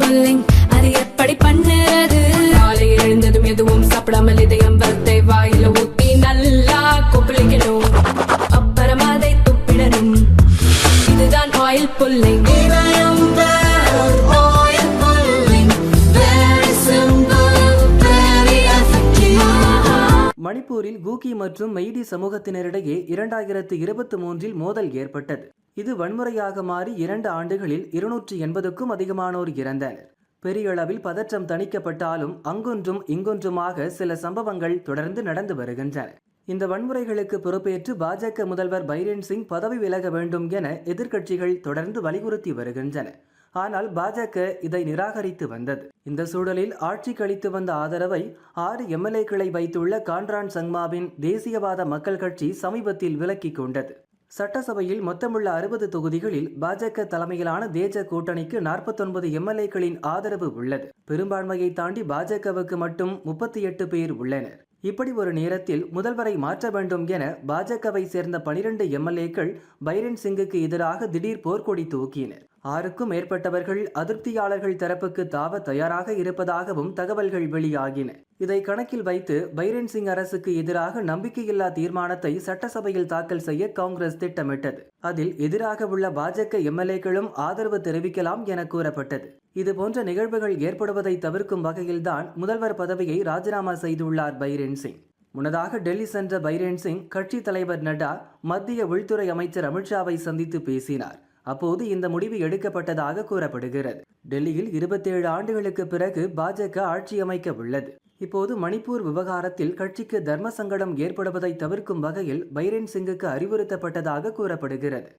Pulling அது எப்படி பண்ணுறது? காலை எழுந்ததும் எதுவும் சாப்பிடாமல் இதயம் வரத்தை வாயில ஊத்தி நல்லா கொப்பளிக்கணும். அப்புறம் அதை துப்பிடணும். இதுதான் ஆயில் புல்லிங் மணிப்பூரில் கூகி மற்றும் மெய்டி சமூகத்தினரிடையே இரண்டாயிரத்து இருபத்தி மூன்றில் மோதல் ஏற்பட்டது. இது வன்முறையாக மாறி இரண்டு ஆண்டுகளில் இருநூற்றி எண்பதுக்கும் அதிகமானோர் இறந்தனர். பெரிய அளவில் பதற்றம் தணிக்கப்பட்டாலும் அங்கொன்றும் இங்கொன்றுமாக சில சம்பவங்கள் தொடர்ந்து நடந்து வருகின்றன. இந்த வன்முறைகளுக்கு பொறுப்பேற்று பாஜக முதல்வர் பைரேன் சிங் பதவி விலக வேண்டும் என எதிர்க்கட்சிகள் தொடர்ந்து வலியுறுத்தி வருகின்றன. ஆனால் பாஜக இதை நிராகரித்து வந்தது. இந்த சூழலில் ஆட்சி கழித்து வந்த ஆதரவை ஆறு எம்எல்ஏக்களை வைத்துள்ள கான்ரான் சங்மாவின் தேசியவாத மக்கள் கட்சி சமீபத்தில் விலக்கிக் கொண்டது. சட்டசபையில் மொத்தமுள்ள அறுபது தொகுதிகளில் பாஜக தலைமையிலான தேஜ கூட்டணிக்கு நாற்பத்தொன்பது எம்எல்ஏக்களின் ஆதரவு உள்ளது. பெரும்பான்மையை தாண்டி பாஜகவுக்கு மட்டும் முப்பத்தி எட்டு பேர் உள்ளனர். இப்படி ஒரு நேரத்தில் முதல்வரை மாற்ற வேண்டும் என பாஜகவை சேர்ந்த பனிரெண்டு எம்எல்ஏக்கள் பைரன் சிங்குக்கு எதிராக திடீர் போர்க்கொடி தூக்கினர். ஆறுக்கும் மேற்பட்டவர்கள் அதிருப்தியாளர்கள் தரப்புக்கு தாவ தயாராக இருப்பதாகவும் தகவல்கள் வெளியாகின. இதை கணக்கில் வைத்து பைரன் சிங் அரசுக்கு எதிராக நம்பிக்கையில்லா தீர்மானத்தை சட்டசபையில் தாக்கல் செய்ய காங்கிரஸ் திட்டமிட்டது. அதில் எதிராக உள்ள பாஜக எம்எல்ஏக்களும் ஆதரவு தெரிவிக்கலாம் என கூறப்பட்டது. இதுபோன்ற நிகழ்வுகள் ஏற்படுவதை தவிர்க்கும் வகையில்தான் முதல்வர் பதவியை ராஜினாமா செய்துள்ளார் பைரன் சிங். முன்னதாக டெல்லி சென்ற பைரன் சிங் கட்சி தலைவர் நட்டா மத்திய உள்துறை அமைச்சர் அமித்ஷாவை சந்தித்து பேசினார். அப்போது இந்த முடிவு எடுக்கப்பட்டதாக கூறப்படுகிறது. டெல்லியில் இருபத்தேழு ஆண்டுகளுக்கு பிறகு பாஜக ஆட்சி அமைக்க உள்ளது இப்போது மணிப்பூர் விவகாரத்தில் கட்சிக்கு தர்ம சங்கடம் ஏற்படுவதை தவிர்க்கும் வகையில் பைரேன் சிங்குக்கு அறிவுறுத்தப்பட்டதாக கூறப்படுகிறது.